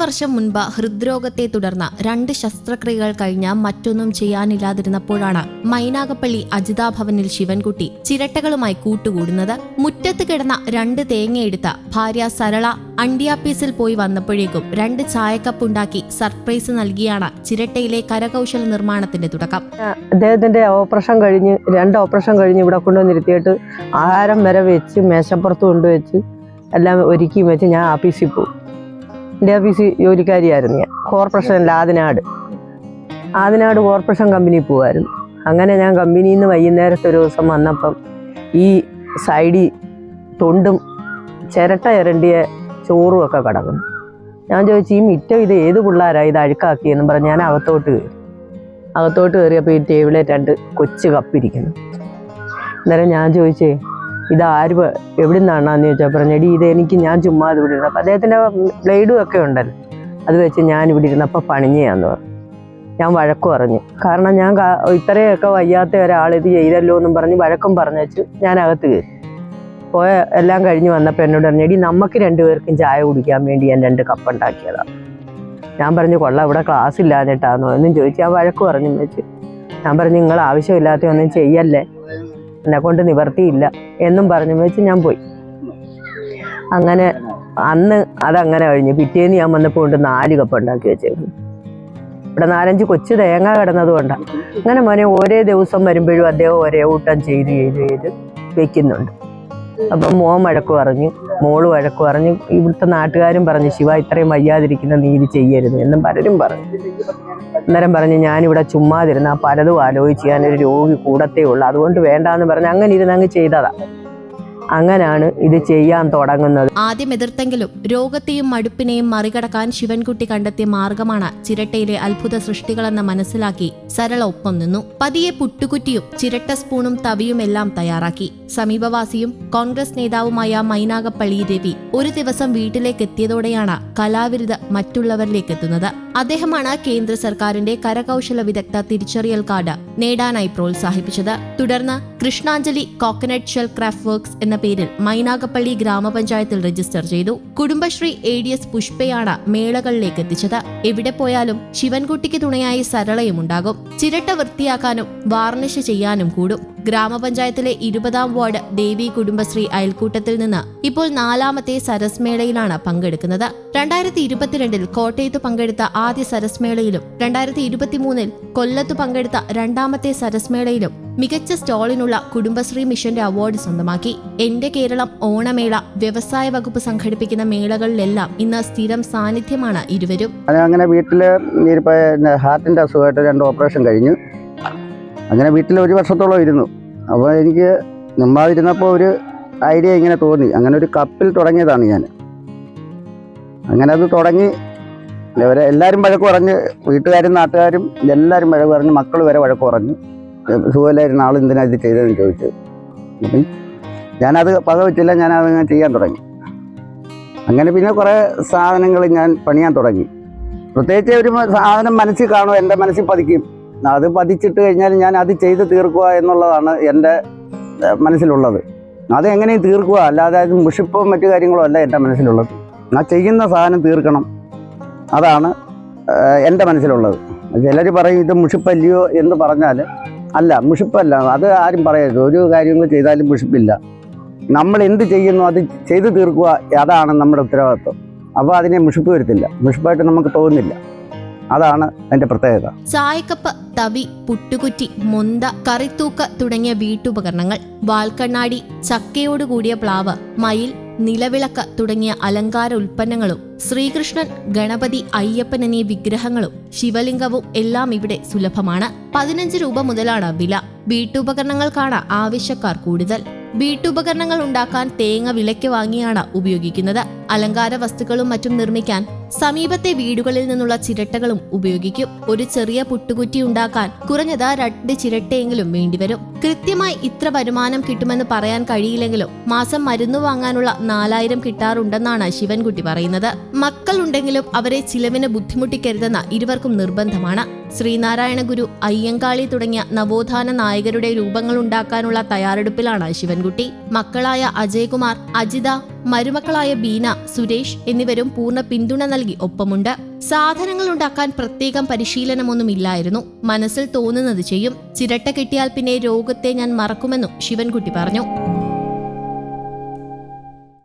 വർഷം മുൻപ് ഹൃദ്രോഗത്തെ തുടർന്ന് രണ്ട് ശസ്ത്രക്രിയകൾ കഴിഞ്ഞ മറ്റൊന്നും ചെയ്യാനില്ലാതിരുന്നപ്പോഴാണ് മൈനാഗപ്പള്ളി അജിതാ ഭവനിൽ ശിവൻകുട്ടി ചിരട്ടകളുമായി കൂട്ടുകൂടുന്നത്. മുറ്റത്ത് കിടന്ന രണ്ട് തേങ്ങയെടുത്ത് ഭാര്യ സരള അണ്ടിയാപ്പീസിൽ പോയി വന്നപ്പോഴേക്കും രണ്ട് ചായക്കപ്പ് ഉണ്ടാക്കി സർപ്രൈസ് നൽകിയാണ് ചിരട്ടയിലെ കരകൗശല നിർമ്മാണത്തിന്റെ തുടക്കം. അദ്ദേഹത്തിന്റെ ഓപ്പറേഷൻ കഴിഞ്ഞ് രണ്ട് ഓപ്പറേഷൻ കഴിഞ്ഞ് ഇവിടെ കൊണ്ടുവന്നിരുത്തിയിട്ട് ആഹാരം വരെ വെച്ച് മേശപ്പുറത്ത് കൊണ്ടുവച്ച് എല്ലാം ഒരുക്കി വെച്ച് ഞാൻ ആപ്പീസിൽ പോകും എന്റെ ഓഫീസ് ജോലിക്കാരിയായിരുന്നു ഞാൻ. കോർപ്പറേഷനിൽ ആദിനാട്. ആദിനാട് കോർപ്പറേഷൻ കമ്പനിയിൽ പോകുമായിരുന്നു അങ്ങനെ ഞാൻ കമ്പനിയിൽ നിന്ന് വൈകുന്നേരത്തെ ഒരു ദിവസം വന്നപ്പം ഈ സൈഡിൽ തൊണ്ടും ചിരട്ട ഇരണ്ടിയ ചോറും ഒക്കെ കിടക്കുന്നു. ഞാൻ ചോദിച്ചു ഈ മിറ്റം ഇത് ഏത് പിള്ളേരാ? ഇത് അഴുക്കാക്കിയെന്ന് പറഞ്ഞ് ഞാൻ അകത്തോട്ട് കയറി. അകത്തോട്ട് കയറിയപ്പോൾ ഈ ടേബിളിൽ രണ്ട് കൊച്ചു കപ്പിരിക്കുന്നു അന്നേരം ഞാൻ ചോദിച്ചേ ഇത് ആര് എവിടെ നിന്നാണെന്ന് ചോദിച്ചാൽ പറഞ്ഞടി ഇത് എനിക്ക് ഞാൻ ചുമ്മാ ഇവിടെ ഇരുന്നു അപ്പം അദ്ദേഹത്തിന്റെ ബ്ലേഡും ഒക്കെ ഉണ്ടല്ലോ. അത് വെച്ച് ഞാൻ ഇവിടെ ഇരുന്നപ്പോൾ പണിഞ്ഞെയാന്ന് പറഞ്ഞു. ഞാൻ വഴക്ക് പറഞ്ഞു കാരണം ഞാൻ ഇത്രയൊക്കെ വയ്യാത്ത ഒരാൾ ഇത് ചെയ്തല്ലോ എന്നും പറഞ്ഞ് വഴക്കം പറഞ്ഞു വെച്ച് ഞാൻ അകത്ത് കയറി. പോയ എല്ലാം കഴിഞ്ഞ് വന്നപ്പോൾ എന്നോട് പറഞ്ഞു നമുക്ക് രണ്ടുപേർക്കും ചായ കുടിക്കാൻ വേണ്ടി ഞാൻ രണ്ട് കപ്പ് ഉണ്ടാക്കിയതാണ് ഞാൻ പറഞ്ഞു കൊള്ളാം ഇവിടെ ക്ലാസ് ഇല്ലാഞ്ഞിട്ടാന്നോ എന്നും ചോദിച്ചു ഞാൻ വഴക്ക് പറഞ്ഞു വെച്ച്. ഞാൻ പറഞ്ഞു നിങ്ങൾ ആവശ്യമില്ലാത്ത ഒന്നും ചെയ്യല്ലേ? എന്നെ കൊണ്ട് നിവർത്തിയില്ല എന്നും പറഞ്ഞു വെച്ച് ഞാൻ പോയി. അങ്ങനെ അന്ന് അതങ്ങനെ കഴിഞ്ഞു. പിറ്റേന്ന് ഞാൻ വന്നപ്പോൾ കൊണ്ട് നാല് കപ്പ് ഉണ്ടാക്കി വെച്ചേക്കും ഇവിടെ നാലഞ്ച് കൊച്ചു തേങ്ങ കിടന്നത് കൊണ്ടാണ് അങ്ങനെ മോനെ ഓരോ ദിവസം വരുമ്പോഴും അദ്ദേഹം ഒരേ ഊട്ടം ചെയ്ത് ചെയ്ത് ചെയ്ത് വെക്കുന്നുണ്ട്. അപ്പം മോൻ വഴക്ക് പറഞ്ഞു മോൾ വഴക്ക് പറഞ്ഞു. ഇവിടുത്തെ നാട്ടുകാരും പറഞ്ഞു ശിവ ഇത്രയും വയ്യാതിരിക്കുന്ന നീ ഇത് ചെയ്യരുത് എന്നും പലരും പറഞ്ഞു. അന്നേരം പറഞ്ഞു ഞാനിവിടെ ചുമ്മാതിരുന്ന പലതും ആലോചിച്ച് ഞാനൊരു രോഗി കൂടത്തേ ഉള്ളൂ. അതുകൊണ്ട് വേണ്ടാന്ന് പറഞ്ഞ് അങ്ങനെ ഇരുന്ന് അങ്ങ് ചെയ്തതാ. അങ്ങനാണ് ഇത് ചെയ്യാൻ തുടങ്ങുന്നത്. ആദ്യം എതിർത്തെങ്കിലും രോഗത്തെയും മടുപ്പിനെയും മറികടക്കാൻ ശിവൻകുട്ടി കണ്ടെത്തിയ മാർഗമാണ് ചിരട്ടയിലെ അത്ഭുത സൃഷ്ടികളെന്ന് മനസ്സിലാക്കി സരള ഒപ്പം നിന്നു. പതിയെ പുട്ടുകുറ്റിയും ചിരട്ട സ്പൂണും തവിയും എല്ലാം തയ്യാറാക്കി. സമീപവാസിയും കോൺഗ്രസ് നേതാവുമായ മൈനാഗപ്പള്ളി രവി ഒരു ദിവസം വീട്ടിലേക്ക് എത്തിയതോടെയാണ് കലാവിരുത് മറ്റുള്ളവരിലേക്ക് എത്തുന്നത്. അദ്ദേഹമാണ് കേന്ദ്ര സർക്കാരിന്റെ കരകൗശല വിദഗ്ധ തിരിച്ചറിയൽ കാർഡ് നേടാനായി പ്രോത്സാഹിപ്പിച്ചത്. തുടർന്ന് Krishnanjali coconut shell craft works എന്ന പേരിൽ മൈനാഗപ്പള്ളി ഗ്രാമപഞ്ചായത്തിൽ രജിസ്റ്റർ ചെയ്തു. കുടുംബശ്രീ എ ഡി എസ് പുഷ്പയാണ് മേളകളിലേക്ക് എത്തിച്ചത്. എവിടെ പോയാലും ശിവൻകുട്ടിക്ക് തുണയായി സരളയും ഉണ്ടാകും. ചിരട്ട വൃത്തിയാക്കാനും വാർണിഷ് ചെയ്യാനും കൂടും. ഗ്രാമപഞ്ചായത്തിലെ ഇരുപതാം വാർഡ് ദേവി കുടുംബശ്രീ അയൽക്കൂട്ടത്തിൽ നിന്ന് ഇപ്പോൾ നാലാമത്തെ സരസ്മേളയിലാണ് പങ്കെടുക്കുന്നത്. രണ്ടായിരത്തി ഇരുപത്തിരണ്ടിൽ കോട്ടയത്ത് പങ്കെടുത്ത ആദ്യ സരസ്മേളയിലും രണ്ടായിരത്തി ഇരുപത്തിമൂന്നിൽ കൊല്ലത്ത് പങ്കെടുത്ത രണ്ടാമത്തെ സരസ് മേളയിലും മികച്ച സ്റ്റോളിനുള്ള കുടുംബശ്രീ മിഷന്റെ അവാർഡ് സ്വന്തമാക്കി. എന്റെ കേരളം ഓണമേള വ്യവസായ വകുപ്പ് സംഘടിപ്പിക്കുന്ന മേളകളിലെല്ലാം ഇന്ന് സ്ഥിരം സാന്നിധ്യമാണ് ഇരുവരും. അങ്ങനെ വീട്ടിൽ ഹാർട്ടിന്റെ അസുഖമായിട്ട് രണ്ട് ഓപ്പറേഷൻ കഴിഞ്ഞു. അങ്ങനെ വീട്ടിൽ ഒരു വർഷത്തോളം ഇരുന്നു. അപ്പോൾ എനിക്ക് നിമ്മാതിരുന്നപ്പോൾ ഒരു ഐഡിയ ഇങ്ങനെ തോന്നി. അങ്ങനെ ഒരു കപ്പിൽ തുടങ്ങിയതാണ് ഞാൻ. അങ്ങനെ അത് തുടങ്ങി. എല്ലാവരും വഴക്ക് പറഞ്ഞ് വീട്ടുകാരും നാട്ടുകാരും എല്ലാവരും വഴക്ക് പറഞ്ഞ് മക്കൾ വരെ വഴക്ക് പറഞ്ഞു. സുഖമില്ലായിരുന്ന. ആൾ എന്തിനാ ഇത് ചെയ്തതെന്ന് ചോദിച്ചു. അപ്പം ഞാനത് പക വെച്ചില്ല ഞാനത് ചെയ്യാൻ തുടങ്ങി. അങ്ങനെ പിന്നെ കുറേ സാധനങ്ങൾ ഞാൻ പണിയാൻ തുടങ്ങി. പ്രത്യേകിച്ച് ഒരു സാധനം മനസ്സിൽ കാണും എന്റെ മനസ്സിൽ പതിക്കും. അത് പതിച്ചിട്ട് കഴിഞ്ഞാൽ ഞാൻ അത് ചെയ്ത് തീർക്കുക എന്നുള്ളതാണ് എന്റെ മനസ്സിലുള്ളത്. അത് എങ്ങനെയും തീർക്കുക അല്ലാതെ അത് മുഷിപ്പോ മറ്റു കാര്യങ്ങളോ അല്ല എന്റെ മനസ്സിലുള്ളത്. ഞാൻ ചെയ്യുന്ന സാധനം തീർക്കണം. അതാണ് എന്റെ മനസ്സിലുള്ളത്. ചിലർ പറയും ഇത് മുഷിപ്പല്ലയോ എന്ന് പറഞ്ഞാൽ അല്ല മുഷിപ്പല്ല. അത് ആരും പറയരുത്. ഒരു കാര്യങ്ങൾ ചെയ്താലും മുഷിപ്പില്ല. നമ്മൾ എന്ത് ചെയ്യുന്നു അത് ചെയ്തു തീർക്കുക അതാണ് നമ്മുടെ ഉത്തരവാദിത്വം. അപ്പോൾ അതിനെ മുഷിപ്പ് വരുത്തില്ല. മുഷിപ്പായിട്ട് നമുക്ക് തോന്നുന്നില്ല. അതാണ് അതിന്റെ പ്രത്യേകത. ചായക്കപ്പ് തവി പുട്ടുകുറ്റി മുന്ത കറിത്തൂക്ക തുടങ്ങിയ വീട്ടുപകരണങ്ങൾ വാൽക്കണ്ണാടി ചക്കയോട് കൂടിയ പ്ലാവ് മയിൽ നിലവിളക്ക് തുടങ്ങിയ അലങ്കാര ഉൽപ്പന്നങ്ങളും ശ്രീകൃഷ്ണൻ ഗണപതി അയ്യപ്പൻ എന്നീ വിഗ്രഹങ്ങളും ശിവലിംഗവും എല്ലാം ഇവിടെ സുലഭമാണ്. പതിനഞ്ച് രൂപ മുതലാണ് വില. വീട്ടുപകരണങ്ങൾക്കാണ് ആവശ്യക്കാർ കൂടുതൽ. വീട്ടുപകരണങ്ങൾ ഉണ്ടാക്കാൻ തേങ്ങ വിലയ്ക്ക് വാങ്ങിയാണ് ഉപയോഗിക്കുന്നത്. അലങ്കാര വസ്തുക്കളും മറ്റും നിർമ്മിക്കാൻ സമീപത്തെ വീടുകളിൽ നിന്നുള്ള ചിരട്ടകളും ഉപയോഗിക്കും. ഒരു ചെറിയ പുട്ടുകുറ്റി ഉണ്ടാക്കാൻ കുറഞ്ഞത് രണ്ട് ചിരട്ടയെങ്കിലും വേണ്ടിവരും. കൃത്യമായി ഇത്ര വരുമാനം കിട്ടുമെന്ന് പറയാൻ കഴിയില്ലെങ്കിലും മാസം മരുന്ന് വാങ്ങാനുള്ള നാലായിരം കിട്ടാറുണ്ടെന്നാണ് ശിവൻകുട്ടി പറയുന്നത്. മക്കളുണ്ടെങ്കിലും അവരെ ചിലവിന് ബുദ്ധിമുട്ടിക്കരുതെന്ന ഇരുവർക്കും നിർബന്ധമാണ്. ശ്രീനാരായണ ഗുരു അയ്യങ്കാളി തുടങ്ങിയ നവോത്ഥാന നായകരുടെ രൂപങ്ങൾ ഉണ്ടാക്കാനുള്ള തയ്യാറെടുപ്പിലാണ് ശിവൻകുട്ടി. മക്കളായ അജയ്കുമാർ അജിത മരുമക്കളായ ബീന സുരേഷ് എന്നിവരും പൂർണ പിന്തുണ നൽകി ഒപ്പമുണ്ട്. സാധനങ്ങൾ ഉണ്ടാക്കാൻ പ്രത്യേകം പരിശീലനമൊന്നുമില്ലായിരുന്നു. മനസ്സിൽ തോന്നുന്നത് ചെയ്യും. ചിരട്ട കിട്ടിയാൽ പിന്നെ രോഗത്തെ ഞാൻ മറക്കുമെന്നും ശിവൻകുട്ടി പറഞ്ഞു.